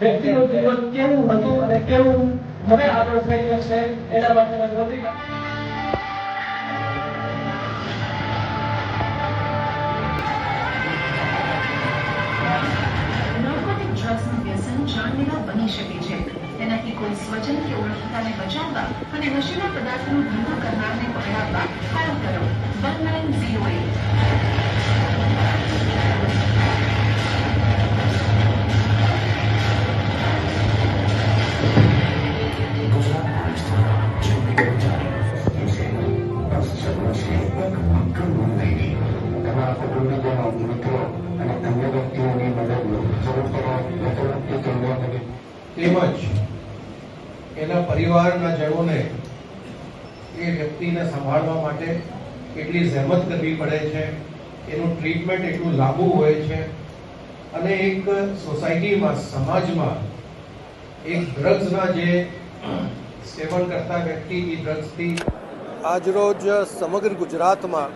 વ્યક્તિનું જીવન કેવું હતું અને કેવું હવે આગળ થઈ જશે એના માટેના જાનલેવા બની શકે છે. તેનાથી કોઈ સ્વજન કે ઓળખતાને બચાવવા અને નશીલા પદાર્થનો ધંધો કરનારને પકડાવવા કોલ કરો. વન નાઇન ઝીરો એટ તેમજ એના પરિવારના જણોને એ વ્યક્તિને સંભાળવા માટે કેટલી જહેમત કરવી પડે છે, એનું ટ્રીટમેન્ટ એટલું લાંબુ હોય છે અને એક સોસાયટીમાં સમાજમાં એક ડ્રગ્સના જે સેવન કરતા વ્યક્તિ, એ ડ્રગ્સથી આજરોજ સમગ્ર ગુજરાતમાં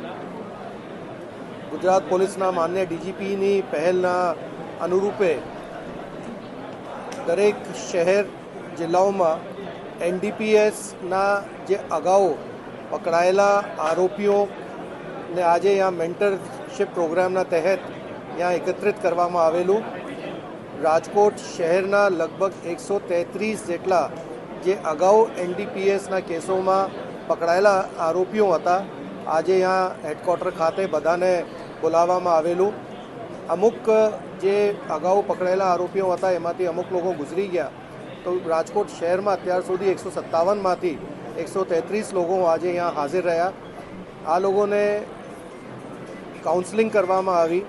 ગુજરાત પોલીસના માન્ય ડીજીપીની પહેલના અનુરૂપે દરેક શહેર જિલ્લાઓમાં એનડીપીએસના જે અગાઉ પકડાયેલા આરોપીઓને આજે અહીંયા મેન્ટરશીપ પ્રોગ્રામના તહેત ત્યાં એકત્રિત કરવામાં આવેલું. રાજકોટ શહેરના લગભગ એકસો તેત્રીસ જેટલા જે અગાઉ એનડીપીએસના કેસોમાં પકડાયેલા આરોપીઓ હતા, આજે અહીંયા હેડક્વાર્ટર ખાતે બધાને બોલાવવામાં આવેલું. અમુક જે અગાઉ પકડાયેલા આરોપીઓ હતા, એમાંથી અમુક લોકો ગુજરી ગયા. તો રાજકોટ શહેરમાં અત્યાર સુધી એકસો સત્તાવનમાંથી એકસો તેત્રીસ લોકો આજે અહીંયા હાજર રહ્યા. આ લોકોને કાઉન્સલિંગ કરવામાં આવી.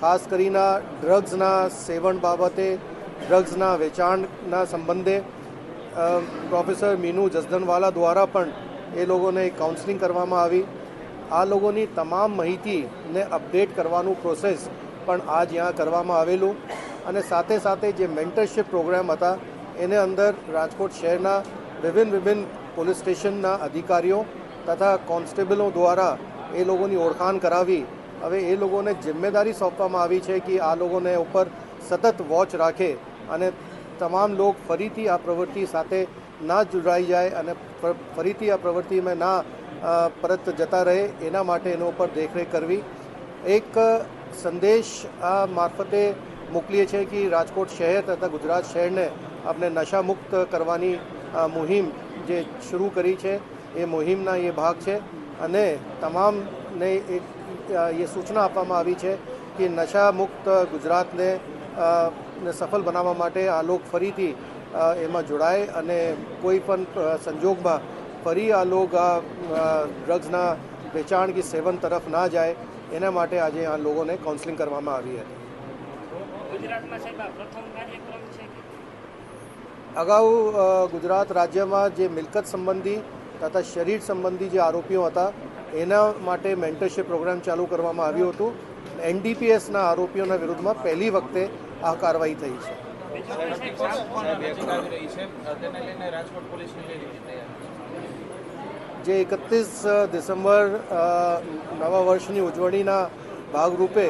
ખાસ કરીને ડ્રગ્સના સેવન બાબતે ડ્રગ્સના વેચાણના સંબંધે પ્રોફેસર મીનુ જસદનવાલા દ્વારા પણ એ લોકોને કાઉન્સલિંગ કરવામાં આવી. આ લોકોની તમામ માહિતીને અપડેટ કરવાનું પ્રોસેસ પણ આ જ્યાં કરવામાં આવેલું અને સાથે સાથે જે મેન્ટરશિપ પ્રોગ્રામ હતા, એને અંદર રાજકોટ શહેરના વિભિન્ન વિભિન્ન પોલીસ સ્ટેશનના અધિકારીઓ તથા કોન્સ્ટેબલો દ્વારા એ લોકોની ઓળખાણ કરાવી. હવે એ લોકોને જિમ્મેદારી સોંપવામાં આવી છે કે આ લોકોને ઉપર સતત વોચ રાખે અને તમામ લોક ફરીથી આ પ્રવૃત્તિ સાથે ના જોડાઈ જાય અને ફરીથી આ પ્રવૃત્તિમાં ના પરત જતા રહે એના માટે એનો ઉપર દેખરેખ કરવી. એક સંદેશ આ મારફતે મોકલીએ છીએ કે રાજકોટ શહેર તથા ગુજરાત શહેરને આપણે નશામુક્ત કરવાની મુહિમ જે શરૂ કરી છે, એ મુહિમના એ ભાગ છે અને તમામને એક એ સૂચના આપવામાં આવી છે કે નશામુક્ત ગુજરાતને સફળ બનાવવા માટે આ લોક ફરીથી એમાં જોડાય અને કોઈ પણ સંજોગમાં ફરી આ લોક આ ડ્રગ્સના વેચાણ કે સેવન તરફ ના જાય એના માટે આજે આ લોકોને કાઉન્સેલિંગ કરવામાં આવી હતી. ગુજરાતમાં સાહેબ આ પ્રથમ કાર્યક્રમ છે કે? અગાઉ ગુજરાત રાજ્યમાં જે મિલકત સંબંધી તથા શરીર સંબંધી જે આરોપીઓ હતા એના માટે મેન્ટરશિપ પ્રોગ્રામ ચાલુ કરવામાં આવ્યું હતું. એનડીપીએસના આરોપીઓના વિરુદ્ધમાં પહેલી વખતે આ કાર્યવાહી થઈ છે. રાજકોટ પોલીસની જે એકત્રીસ ડિસેમ્બર નવા વર્ષની ઉજવણીના ભાગરૂપે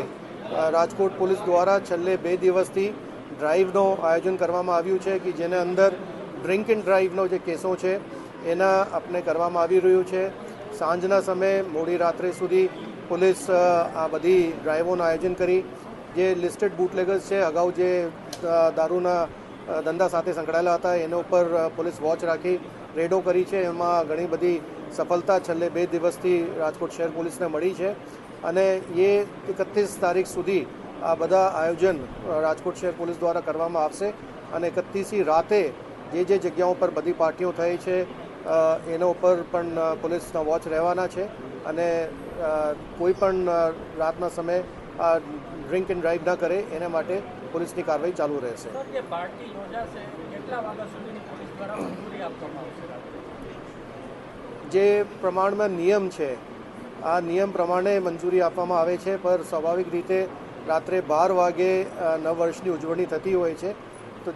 રાજકોટ પોલીસ દ્વારા છેલ્લે બે દિવસથી ડ્રાઈવનું આયોજન કરવામાં આવ્યું છે કે જેને અંદર ડ્રિંક એન્ડ ડ્રાઈવનો જે કેસો છે, એના આપણે કરવામાં આવી રહ્યું છે. સાંજના સમયે મોડી રાત્રે સુધી પોલીસ આ બધી ડ્રાઈવોનું આયોજન કરી, જે લિસ્ટેડ બુટલેગર્સ છે, અગાઉ જે દારૂના ધંધા સાથે સંકળાયેલા હતા, એના ઉપર પોલીસ વોચ રાખી, રેડો કરી છે. એમાં ઘણી બધી સફળતા છેલ્લે બે દિવસથી રાજકોટ શહેર પોલીસને મળી છે અને એ એકત્રીસ તારીખ સુધી આ બધા આયોજન રાજકોટ શહેર પોલીસ દ્વારા કરવામાં આવશે અને એકત્રીસી રાતે જે જે જગ્યાઓ પર બધી પાર્ટીઓ થઈ છે એના ઉપર પણ પોલીસના વોચ રહેવાના છે અને કોઈ પણ રાતના સમયે આ ડ્રિંક એન્ડ ડ્રાઈવ ના કરે, એના માટે પોલીસની કાર્યવાહી ચાલુ રહેશે. જે પ્રમાણમાં નિયમ છે, આ નિયમ પ્રમાણે મંજૂરી આપવામાં આવે છે, પર સ્વાભાવિક રીતે રાત્રે બાર વાગે નવ વર્ષની ઉજવણી થતી હોય છે. તો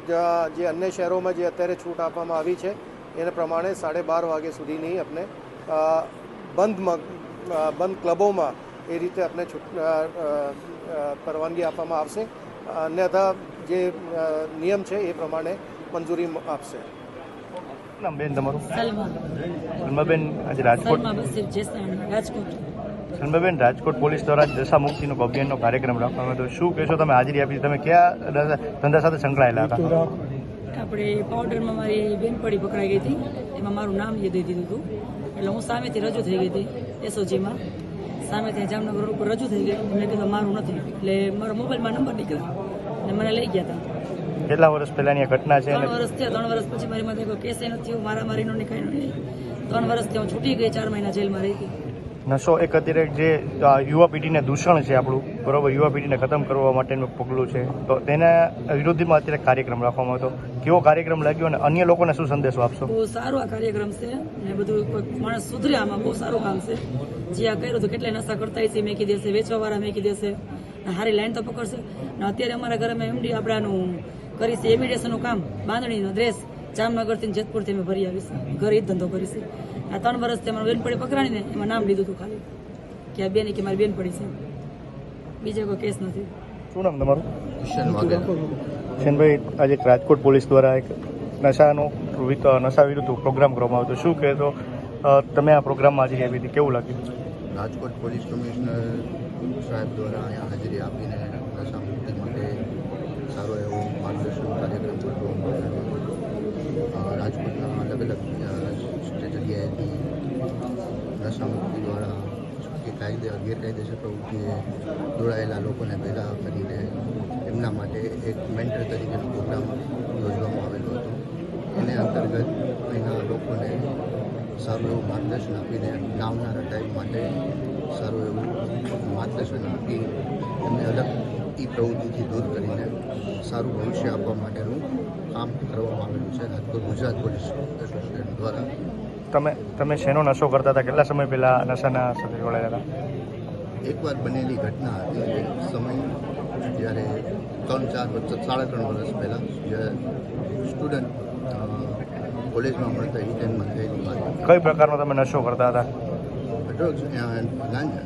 જે અન્ય શહેરોમાં જે અત્યારે છૂટ આપવામાં આવી છે, એના પ્રમાણે સાડે બાર વાગે સુધીની આપણે બંધમાં બંધ ક્લબોમાં એ રીતે આપણે છૂટ પરવાનગી આપવામાં આવશે. અન્યથા જે નિયમ છે એ પ્રમાણે મંજૂરી આપશે. નામ બેન તમારું? સલમા. સલમાબેન આજે રાજકોટ સલમાબેન રાજકોટ પોલીસ દ્વારા દશા મુક્તિનો અભિયાનનો કાર્યક્રમ રાખવામાં હતો. શું કહેશો તમે? હાજરી આપી તમે કયા ધંધા સાથે સંકળાયેલા હતા? આપણે પાવડરમાં મારી બેનપડી પકડાઈ ગઈ હતી. એમાં મારું નામ એ દઈ દીધું હતું. એટલે હું સામેથી રજૂ થઈ ગઈ હતી એસઓજીમાં. સામેથી જામનગર ઉપર રજૂ થઈ ગઈ. મેં કીધું મારું નથી. એટલે મારો મોબાઈલમાં નંબર નીકળ્યો. અને મને લઈ ગયા હતા. કેટલા વર્ષ પહેલાની ઘટના છે ત્રણ અને વર્ષ થયા ત્રણ વર્ષ પછી મારી માથે કોઈ કેસ નથી થયું મારા મારીનો નહીં કાંઈ નહીં ત્રણ વર્ષથી હું છૂટી ગઈ ચાર મહિના જેલમાં રહી ગઈ. નશો એક અત્યારે જે યુવા પેઢીને દૂષણ છે આપણું બરોબર યુવા પેઢીને ખતમ કરવા માટેનું પગલું છે. તો તેના વિરોધીમાં અત્યારે કાર્યક્રમ રાખવામાં હતો કેવો કાર્યક્રમ લાગ્યો અને અન્ય લોકોને શું સંદેશો આપશો? બહુ સારો આ કાર્યક્રમ છે અને બધું માણસ સુધરે આમાં બહુ સારું કામ છે. જે આ કર્યું તો કેટલાય નશા કરતા છે મેકી દેશે વેચવાવાળા મેકી દેશે. સારી હારી લાઈન તો પકડશે. ને અત્યારે અમારા ઘરમાં એમડી આપણાનું કરી એમિટેશનનું કામ. બાંધણીનો ડ્રેસ જામનગરથી જેતપુરથી અમે ભરી આવીશ. ઘરે જ ધંધો કરીશ. આ ત્રણ વર્ષથી અમારે બેનપડી પકડાણીને એમાં નામ લીધું હતું ખાલી. કે આ બેન કે મારી બેનપડી છે. બીજો કોઈ કેસ નથી. શું નામ તમારું? શેનભાઈ આજે રાજકોટ પોલીસ દ્વારા એક નશાનો નશા વિરુદ્ધ પ્રોગ્રામ કરવામાં આવ્યો શું કહે તો તમે આ પ્રોગ્રામમાં હાજરી આપી હતી. કેવું લાગ્યું? રાજકોટ પોલીસ કમિશનર સાહેબ દ્વારા અહીંયા હાજરી આપીને નશા મુક્તિ માટે સારો એવો માર્ગદર્શન કાર્યક્રમ અ, રાજકોટના અલગ અલગ જગ્યાએથી નશામુક્તિ દ્વારા કે કાયદે ગેરકાયદેસર પ્રવૃત્તિએ જોડાયેલા લોકોને ભેગા કરીને એમના માટે એક મેન્ટર તરીકેનો પ્રોગ્રામ યોજવામાં આવેલો હતો. એને અંતર્ગત અહીંના લોકોને સારું એવું માર્ગદર્શન આપીને ગામના ટાઈમ માટે સારું માર્ગદર્શન આપી એમને અલગ એ પ્રવૃત્તિથી દૂર કરીને સારું ભવિષ્ય આપવા માટેનું કામ કરવામાં આવેલું છે રાજકોટ ગુજરાત પોલીસ એસોસિએશન દ્વારા. તમે તમે શેનો નશો કરતા હતા? કેટલા સમય પહેલા નશાના સાથે જોડાયેલા હતા? એકવાર બનેલી ઘટના હતી. એક સમય જ્યારે ત્રણ ચાર વર્ષ સાડા ત્રણ વર્ષ પહેલાં જ્યારે સ્ટુડન્ટ કોલેજમાં મળતા એ ટાઈમમાં થયેલી કઈ પ્રકારનો તમે નશો કરતા હતા? ડ્રગ્સ ગાંજા.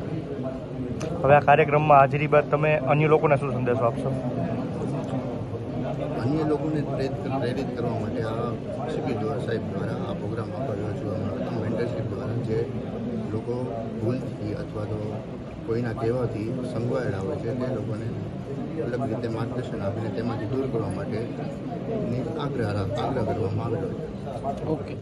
હવે આ કાર્યક્રમમાં હાજરી બાદ તમે અન્ય લોકોને શું સંદેશો આપશો? અન્ય લોકોને પ્રેરિત કરવા માટે આ સીપી દ્વારા સાહેબ દ્વારા આ પ્રોગ્રામ કર્યો છું. મેન્ટરશીપ દ્વારા જે લોકો ભૂલથી અથવા તો કોઈના કહેવાથી સંગવાયેલા હોય છે તે લોકોને અલગ રીતે માર્ગદર્શન આપીને તેમાંથી દૂર કરવા માટે આગ્રહ આગ્રહ કરવામાં આવેલો છે. ઓકે.